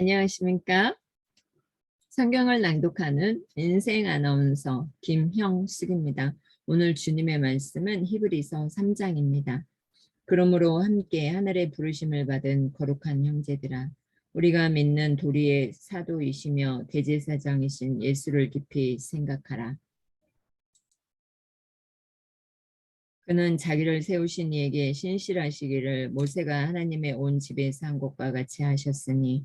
안녕하십니까? 성경을 낭독하는 인생 아나운서 김형숙입니다. 오늘 주님의 말씀은 히브리서 3장입니다. 그러므로 함께 하늘의 부르심을 받은 거룩한 형제들아 우리가 믿는 도리의 사도이시며 대제사장이신 예수를 깊이 생각하라. 그는 자기를 세우신 이에게 신실하시기를 모세가 하나님의 온 집에 산 것과 같이 하셨으니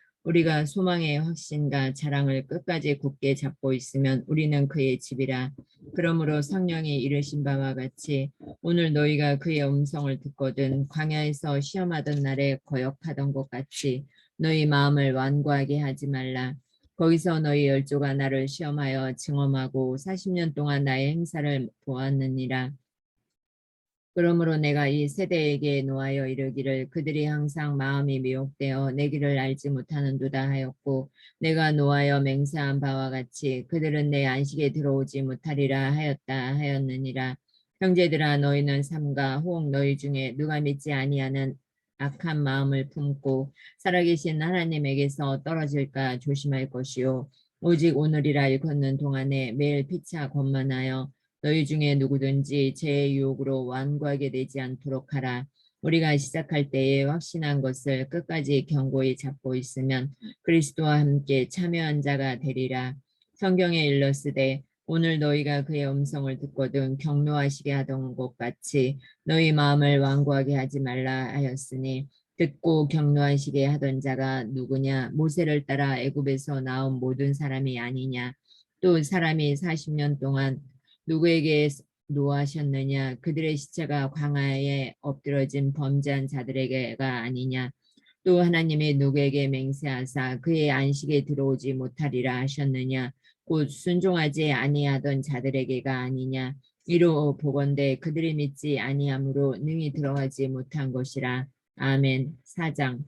우리가 소망의 확신과 자랑을 끝까지 굳게 잡고 있으면 우리는 그의 집이라. 그러므로 성령이 이르신 바와 같이 오늘 너희가 그의 음성을 듣거든 광야에서 시험하던 날에 거역하던 것 같이 너희 마음을 완고하게 하지 말라. 거기서 너희 열조가 나를 시험하여 증험하고 40년 동안 나의 행사를 보았느니라. 그러므로 내가 이 세대에게 노하여 이르기를 그들이 항상 마음이 미혹되어 내 길을 알지 못하는도다 하였고 내가 노하여 맹세한 바와 같이 그들은 내 안식에 들어오지 못하리라 하였다 하였느니라. 형제들아 너희는 삼가 혹 너희 중에 누가 믿지 아니하는 악한 마음을 품고 살아계신 하나님에게서 떨어질까 조심할 것이요. 오직 오늘이라 일컫는 동안에 매일 피차 권만하여 너희 중에 누구든지 제 유혹으로 완고하게 되지 않도록 하라. 우리가 시작할 때에 확신한 것을 끝까지 견고히 잡고 있으면 그리스도와 함께 참여한 자가 되리라. 성경에 일렀으되 오늘 너희가 그의 음성을 듣거든 경노하시게 하던 것 같이 너희 마음을 완고하게 하지 말라 하였으니 듣고 경노하시게 하던 자가 누구냐 모세를 따라 애굽에서 나온 모든 사람이 아니냐 또 사람이 40년 동안 누구에게 노하셨느냐? 그들의 시체가 광야에 엎드러진 범죄한 자들에게가 아니냐? 또 하나님이 누구에게 맹세하사 그의 안식에 들어오지 못하리라 하셨느냐? 곧 순종하지 아니하던 자들에게가 아니냐? 이로 보건대 그들이 믿지 아니함으로 능히 들어가지 못한 것이라. 아멘. 사장.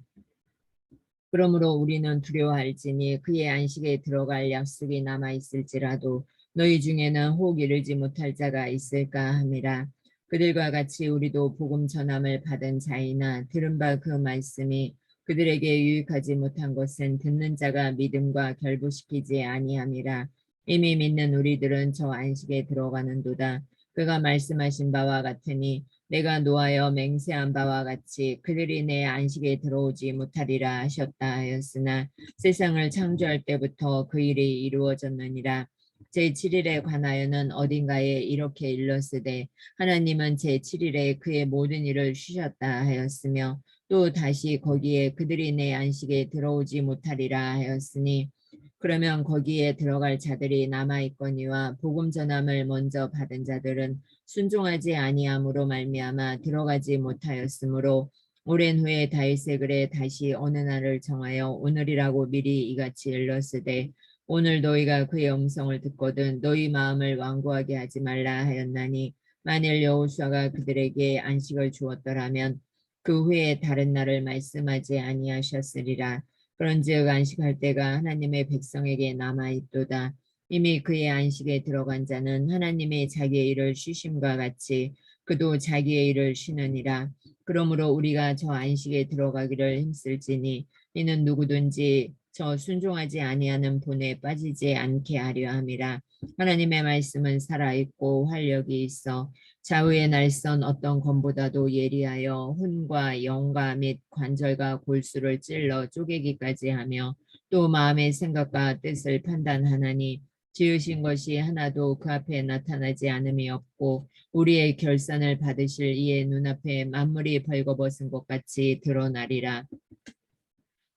그러므로 우리는 두려워할지니 그의 안식에 들어갈 약속이 남아 있을지라도 너희 중에는 혹 이르지 못할 자가 있을까 함이라. 그들과 같이 우리도 복음 전함을 받은 자이나 들은 바 그 말씀이 그들에게 유익하지 못한 것은 듣는 자가 믿음과 결부시키지 아니함이라. 이미 믿는 우리들은 저 안식에 들어가는도다. 그가 말씀하신 바와 같으니 내가 노하여 맹세한 바와 같이 그들이 내 안식에 들어오지 못하리라 하셨다 하였으나 세상을 창조할 때부터 그 일이 이루어졌느니라. 제7일에 관하여는 어딘가에 이렇게 일렀으되 하나님은 제7일에 그의 모든 일을 쉬셨다 하였으며 또 다시 거기에 그들이 내 안식에 들어오지 못하리라 하였으니 그러면 거기에 들어갈 자들이 남아있거니와 복음 전함을 먼저 받은 자들은 순종하지 아니함으로 말미암아 들어가지 못하였으므로 오랜 후에 다윗의 글에 다시 어느 날을 정하여 오늘이라고 미리 이같이 일렀으되 오늘 너희가 그의 음성을 듣거든 너희 마음을 완고하게 하지 말라 하였나니 만일 여호수아가 그들에게 안식을 주었더라면 그 후에 다른 날을 말씀하지 아니하셨으리라. 그런즉 안식할 때가 하나님의 백성에게 남아 있도다. 이미 그의 안식에 들어간 자는 하나님의 자기의 일을 쉬심과 같이 그도 자기의 일을 쉬느니라. 그러므로 우리가 저 안식에 들어가기를 힘쓸지니 이는 누구든지 저 순종하지 아니하는 본에 빠지지 않게 하려 함이라. 하나님의 말씀은 살아있고 활력이 있어 좌우의 날선 어떤 검보다도 예리하여 혼과 영과 및 관절과 골수를 찔러 쪼개기까지 하며 또 마음의 생각과 뜻을 판단하나니 지으신 것이 하나도 그 앞에 나타나지 않음이 없고 우리의 결산을 받으실 이의 눈앞에 만물이 벌거벗은 것 같이 드러나리라.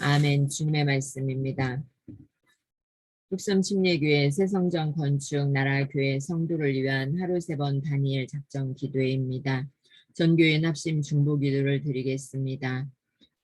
아멘 주님의 말씀입니다. 육섬 침례교회 새성전 건축 나라교회 성도를 위한 하루 세번 다니엘 작정 기도회입니다. 전교회 납심 중보 기도를 드리겠습니다.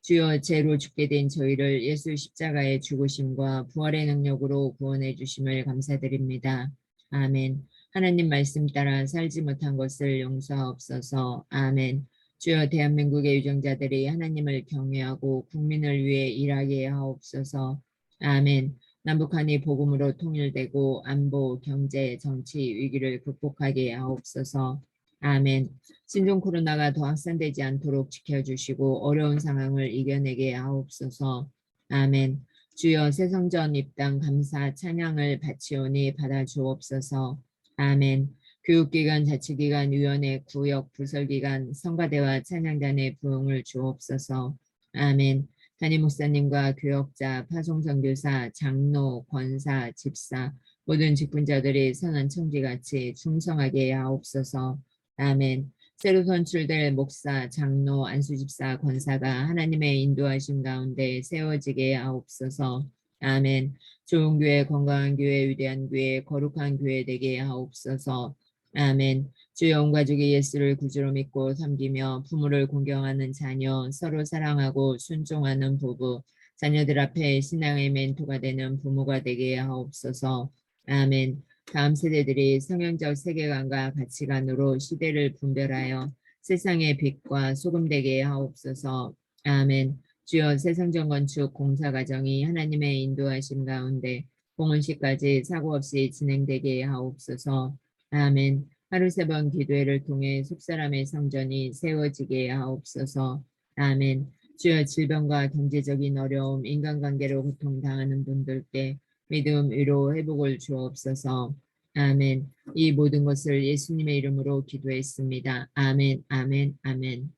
주여 죄로 죽게 된 저희를 예수 십자가의 죽으심과 부활의 능력으로 구원해 주심을 감사드립니다. 아멘. 하나님 말씀 따라 살지 못한 것을 용서하옵소서. 아멘. 주여 대한민국의 유정자들이 하나님을 경외하고 국민을 위해 일하게 하옵소서. 아멘. 남북한이 복음으로 통일되고 안보, 경제, 정치 위기를 극복하게 하옵소서. 아멘. 신종 코로나가 더 확산되지 않도록 지켜주시고 어려운 상황을 이겨내게 하옵소서. 아멘. 주여 새성전 입당 감사 찬양을 바치오니 받아주옵소서. 아멘. 교육기관, 자치기관, 위원회, 구역, 부설기관, 성가대와 찬양단의 부흥을 주옵소서. 아멘. 담임 목사님과 교역자, 파송선교사, 장로, 권사, 집사, 모든 직분자들이 선한 청지같이 충성하게 하옵소서. 아멘. 새로 선출될 목사, 장로, 안수집사, 권사가 하나님의 인도하심 가운데 세워지게 하옵소서. 아멘. 좋은 교회, 건강한 교회, 위대한 교회, 거룩한 교회 되게 하옵소서. 아멘. 주여 온 가족이 예수를 구주로 믿고 섬기며 부모를 공경하는 자녀, 서로 사랑하고 순종하는 부부, 자녀들 앞에 신앙의 멘토가 되는 부모가 되게 하옵소서. 아멘. 다음 세대들이 성경적 세계관과 가치관으로 시대를 분별하여 세상의 빛과 소금 되게 하옵소서. 아멘. 주여 세상정 건축 공사 과정이 하나님의 인도하심 가운데 공헌시까지 사고 없이 진행되게 하옵소서. 아멘. 하루 세 번 기도회를 통해 속사람의 성전이 세워지게 하옵소서. 아멘. 주여 질병과 경제적인 어려움, 인간관계로 고통당하는 분들께 믿음, 위로, 회복을 주옵소서. 아멘. 이 모든 것을 예수님의 이름으로 기도했습니다. 아멘, 아멘, 아멘.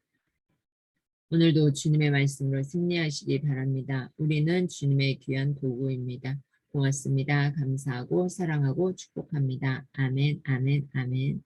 오늘도 주님의 말씀으로 승리하시기 바랍니다. 우리는 주님의 귀한 도구입니다. 고맙습니다. 감사하고 사랑하고 축복합니다. 아멘, 아멘, 아멘.